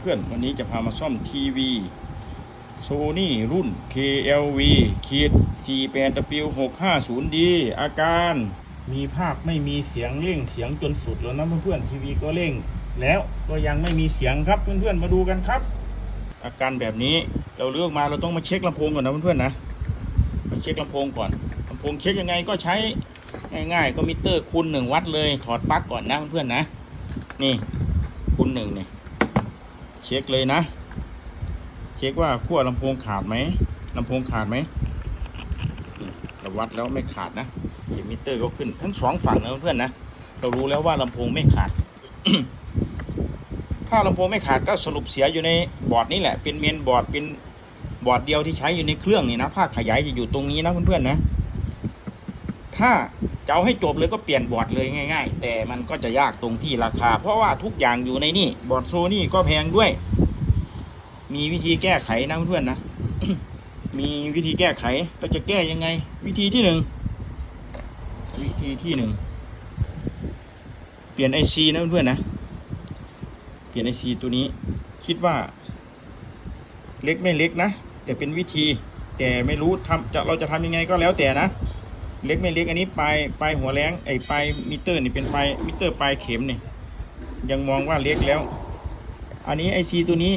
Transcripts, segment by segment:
เพื่อนๆ วันนี้จะพามาซ่อมทีวีโซนี่รุ่น KLV ขีด G8W650D อาการมีภาพไม่มีเสียงเร่งเสียงจนสุดแล้วนะเพื่อนๆทีวีก็เร่ง แล้วก็ยังไม่มีเสียงครับเพื่อนๆมาดูกันครับ อาการแบบนี้เราเลือกมาเราต้องมาเช็คลำโพงก่อนนะเพื่อนๆนะมาเช็คลำโพงก่อนลำโพงเช็คยังไงก็ใช้ง่ายๆ ก็มิเตอร์คูณหนึ่งวัดเลยถอดปลั๊กก่อนนะเพื่อนๆนะ นี่คูณหนึ่งเนี่ย เช็คเลยนะ เช็คว่าขั้วลำโพงขาดไหมลำโพงขาดไหมเราวัดแล้วไม่ขาดนะเข็มมิเตอร์ก็ขึ้นทั้งสองฝั่งนะเพื่อนนะเรารู้แล้วว่าลำโพงไม่ขาด ถ้าลำโพงไม่ขาดก็สรุปเสียอยู่ในบอร์ดนี้แหละ เป็นเมนบอร์ดเป็นบอร์ดเดียวที่ใช้อยู่ในเครื่องนี่นะภาคขยายจะอยู่ตรงนี้นะเพื่อนๆนะ ถ้าจะเอาให้จบเลยก็เปลี่ยนบอร์ดเลยง่าย ๆ แต่มันก็จะยากตรงที่ราคา เพราะว่าทุกอย่างอยู่ในนี่บอร์ดโซนี่ก็แพงด้วย มีวิธีแก้ไขนะเพื่อนๆนะมีวิธีแก้ไขเราจะแก้ยังไง วิธีที่หนึ่งวิธีที่หนึ่งเปลี่ยนไอซีนะเพื่อนๆนะเปลี่ยนไอซีตัวนี้ คิดว่า เล็กไม่เล็กนะแต่เป็นวิธี แต่ไม่รู้ทำจะเราจะทำยังไงก็แล้วแต่นะ เล็กไม่เล็กอันนี้ปลายปลายหัวแรงไอ้ปลายมิเตอร์นี่เป็นปลายมิเตอร์ปลายเข็มนี่ยังมองว่าเล็กแล้ว อันนี้ไอซีตัวนี้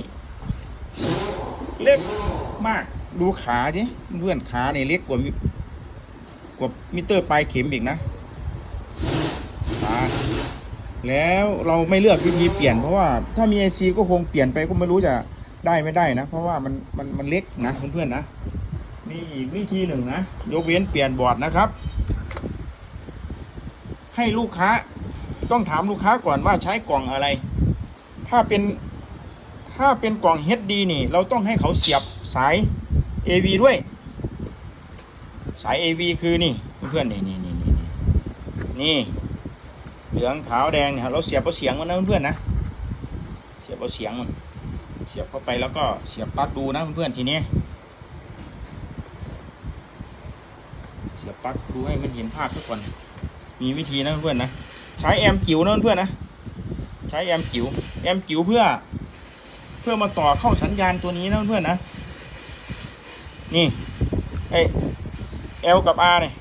เล็กมากดูขาดิเพื่อนขาเนี่ยเล็กกว่ากว่ามิเตอร์ปลายเข็มอีกนะขาแล้วเราไม่เลือกวิธีเปลี่ยนเพราะว่าถ้ามีไอซีก็คงเปลี่ยนไปก็ไม่รู้จะได้ไม่ได้นะ เพราะว่ามันมันมันเล็กนะเพื่อนๆนะ มีอีกวิธีหนึ่งนะ ยกเว้นเปลี่ยนบอร์ดนะครับ ให้ลูกค้าต้องถามลูกค้าก่อนว่าใช้กล่องอะไร ถ้าเป็นถ้าเป็นกล่อง HD นี่ เราต้องให้เขาเสียบสาย AV ด้วย สาย AV คือนี่เพื่อนๆนี่นี่นี่นี่นี่เหลืองขาวแดงเนี่ยเราเสียบเอาเสียงมันนะเพื่อนๆนะเสียบเอาเสียงมันเสียบเข้าไปแล้วก็เสียบปลั๊กดูนะเพื่อนๆทีนี้ เสียบ ปลั๊กดูให้มันเห็นภาพทุกคน มีวิธีนะเพื่อนนะใช้แอมจิ๋วนะเพื่อนนะใช้แอมจิ๋วแอมจิ๋วเพื่อ เพื่อมาต่อเข้าสัญญาณตัวนี้นะเพื่อนนะนี่ไอ L กับ R เนี่ย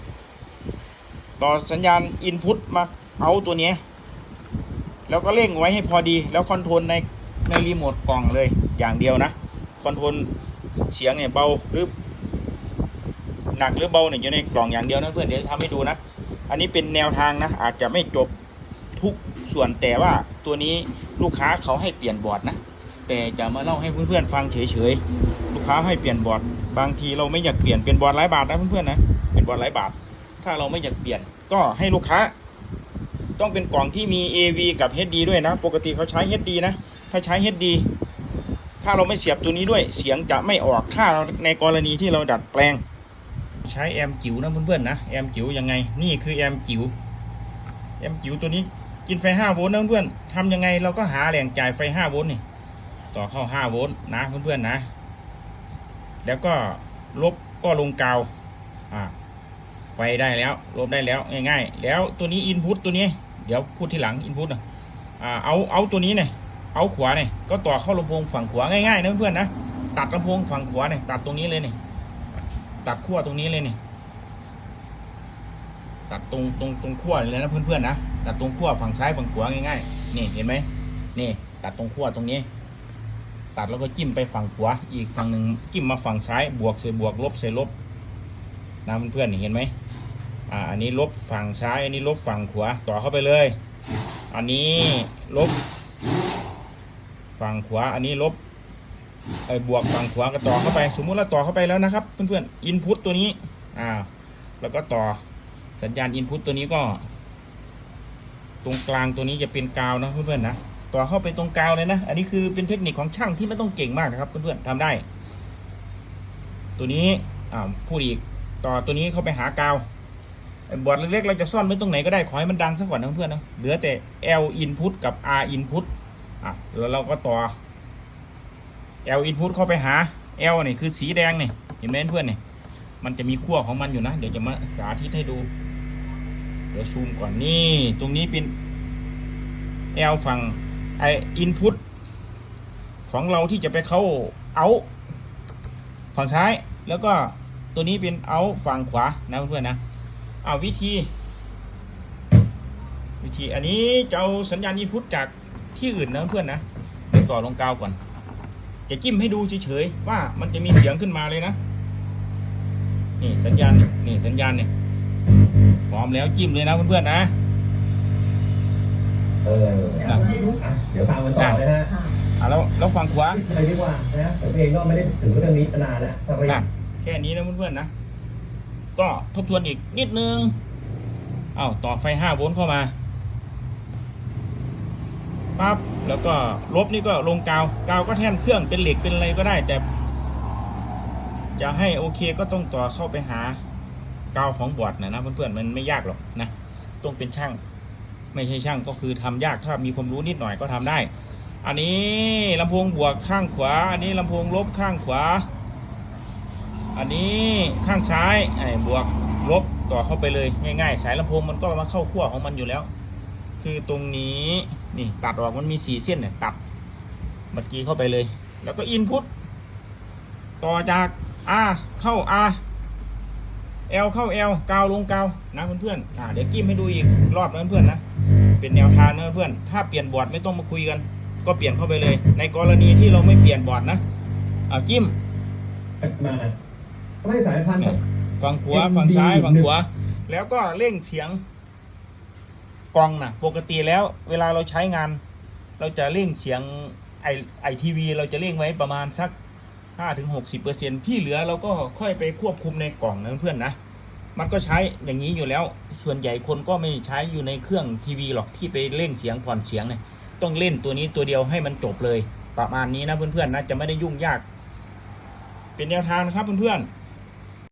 ต่อสัญญาณอินพุตมาเอาตัวนี้ แล้วก็เร่งไว้ให้พอดี แล้วคอนโทรลในในรีโมทกล่องเลยอย่างเดียวนะ คอนโทรลเสียงเนี่ยเบาหรือ หนักหรือเบาเนี่ยอยู่ในกล่องอย่างเดียวนะเพื่อนเดี๋ยวทำให้ดูนะ อันนี้เป็นแนวทางนะ อาจจะไม่จบทุกส่วนแต่ว่าตัวนี้ลูกค้าเขาให้เปลี่ยนบอร์ดนะ แต่จะมาเล่าให้เพื่อนๆฟังเฉยๆลูกค้าให้เปลี่ยนบอร์ดบางทีเราไม่อยากเปลี่ยนเป็นบอร์ดหลายบาทนะเพื่อนๆนะเป็นบอร์ดหลายบาท ถ้าเราไม่อยากเปลี่ยน ก็ให้ลูกค้า ต้องเป็นกล่องที่มี AV กับ HD ด้วยนะ ปกติเขาใช้ HD นะ ถ้าใช้ HD ถ้าเราไม่เสียบตัวนี้ด้วยเสียงจะไม่ออกถ้าเราในกรณีที่เราดัดแปลง ใช้แอมจิ๋วนะเพื่อนๆนะแอมจิ๋วยังไง นี่คือแอมจิ๋วแอมจิ๋วตัวนี้กินไฟ5โวลต์นะเพื่อนๆทำยังไงเราก็หาแหล่งจ่ายไฟ5โวลต์นี่ต่อเข้า5โวลต์นะเพื่อนๆนะ แล้วก็ลบก็ลงกาวอ่าไฟได้แล้วลบได้แล้วง่ายๆ แล้วตัวนี้อินพุตตัวนี้ เดี๋ยวพูดทีหลังอินพุตนะอ่าเอาเอาตัวนี้เนี่ยเอาขวาเนี่ยก็ต่อเข้าลำโพงฝั่งขวาง่ายๆนะเพื่อนๆนะตัดลำโพงฝั่งขวาเนี่ยตัดตรงนี้เลยเนี่ย ตัดขั้วตรงนี้เลยนี่ ตัดตรงตรงตรงขั้วเลยนะเพื่อนๆนะ ตัดตรงขั้วฝั่งซ้ายฝั่งขวาง่ายๆ นี่เห็นไหมนี่ ตัดตรงขั้วตรงนี้ ตัดแล้วก็จิ้มไปฝั่งขวา อีกฝั่งหนึ่งจิ้มมาฝั่งซ้าย บวกใส่บวกลบใส่ลบนะเพื่อนๆนี่เห็นไหมอ่า อันนี้ลบฝั่งซ้าย อันนี้ลบฝั่งขวา ต่อเข้าไปเลย อันนี้ลบ ฝั่งขวา อันนี้ลบ ไอ้บวกฝั่งขวาก็ต่อเข้าไป สมมุติเราต่อเข้าไปแล้วนะครับ เพื่อนๆอินพุตตัวนี้อ่าแล้วก็ต่อสัญญาณอินพุตตัวนี้ก็ ตรงกลางตัวนี้จะเป็นกาวนะเพื่อนๆนะต่อเข้าไปตรงกาวเลยนะ อันนี้คือเป็นเทคนิคของช่างที่ไม่ต้องเก่งมากนะครับเพื่อนๆทำได้ ตัวนี้อ่าพูดอีกต่อตัวนี้เข้าไปหากาวบอร์ดเล็กๆเราจะซ่อนไว้ตรงไหนก็ได้ขอให้มันดังสักก่อนนะเพื่อนๆนะเหลือแต่ L input กับ R input อะแล้วเราก็ต่อ L input เข้าไปหา L นี่คือสีแดงนี่เห็นไหมเพื่อนนี่มันจะมีขั้วของมันอยู่นะ เดี๋ยวจะมาสาธิตให้ดู เดี๋ยวซูมก่อนนี่ ตรงนี้เป็น L ฝั่งไอ input ของเราที่จะไปเข้าเอาฝั่งซ้าย แล้วก็ตัวนี้เป็นเอาฝั่งขวานะเพื่อนๆนะเอาวิธี วิธีอันนี้จะเอาสัญญาณอินพุตจากที่อื่นนะเพื่อนนะเดี๋ยวต่อลงกาวก่อน จะจิ้มให้ดูเฉยๆว่ามันจะมีเสียงขึ้นมาเลยนะ นี่สัญญาณนี่นี่สัญญาณเนี่ยพร้อมแล้วจิ้มเลยนะเพื่อนๆนะเอออะเดี๋ยวฟังกันต่อนะฮะอะแล้วแล้วฝั่งขวาเลยดีกว่านะผมเองก็ไม่ได้ถึงเรื่องนี้มานานแล้วทำไมอะแค่นี้นะเพื่อนๆนะก็ทบทวนอีกนิดนึงเอาต่อไฟ5โวลต์เข้ามา ปั๊บแล้วก็ลบนี่ก็ลงกาวกาวก็แท่นเครื่องเป็นเหล็กเป็นอะไรก็ได้ แต่จะให้โอเคก็ต้องต่อเข้าไปหากาวของบอร์ดนะนะเพื่อนๆมันไม่ยากหรอกนะต้องเป็นช่าง ไม่ใช่ช่างก็คือทำยากถ้ามีความรู้นิดหน่อยก็ทำได้ อันนี้ลำโพงบวกข้างขวา อันนี้ลำโพงลบข้างขวา อันนี้ข้างซ้ายไอ้บวกลบต่อเข้าไปเลยง่ายๆ สายลำโพงมันก็มาเข้าขั้วของมันอยู่แล้ว คือตรงนี้นี่ตัดออกมันมีสีเส้นเนี่ยตัดเมื่อกี้เข้าไปเลย แล้วก็อินพุตต่อจาก R เข้า R L เข้า L กาวลงกาวนะเพื่อนๆอ่าเดี๋ยวกิ้มให้ดูอีกรอบนะเพื่อนๆนะเป็นแนวทางนะเพื่อนถ้าเปลี่ยนบอร์ดไม่ต้องมาคุยกัน ก็เปลี่ยนเข้าไปเลย ในกรณีที่เราไม่เปลี่ยนบอร์ดนะอ่าจิ้มมาไม่สายพันธุ์เนี่ยฝั่งขวาฝั่งซ้ายฝั่งขวาแล้วก็เร่งเสียง กองนะปกติแล้วเวลาเราใช้งาน เราจะเร่งเสียงไอไอทีวีเราจะเร่งไว้ประมาณสักห้าถึงหกสิบเปอร์เซ็นที่เหลือเราก็ค่อยไปควบคุมในกล่องนะเพื่อนนะมันก็ใช้อย่างนี้อยู่แล้ว ส่วนใหญ่คนก็ไม่ใช้อยู่ในเครื่องทีวีหรอกที่ไปเร่งเสียงผ่อนเสียงเนี่ย ต้องเล่นตัวนี้ตัวเดียวให้มันจบเลย ประมาณนี้นะเพื่อนๆนะจะไม่ได้ยุ่งยาก เป็นแนวทางนะครับเพื่อนๆ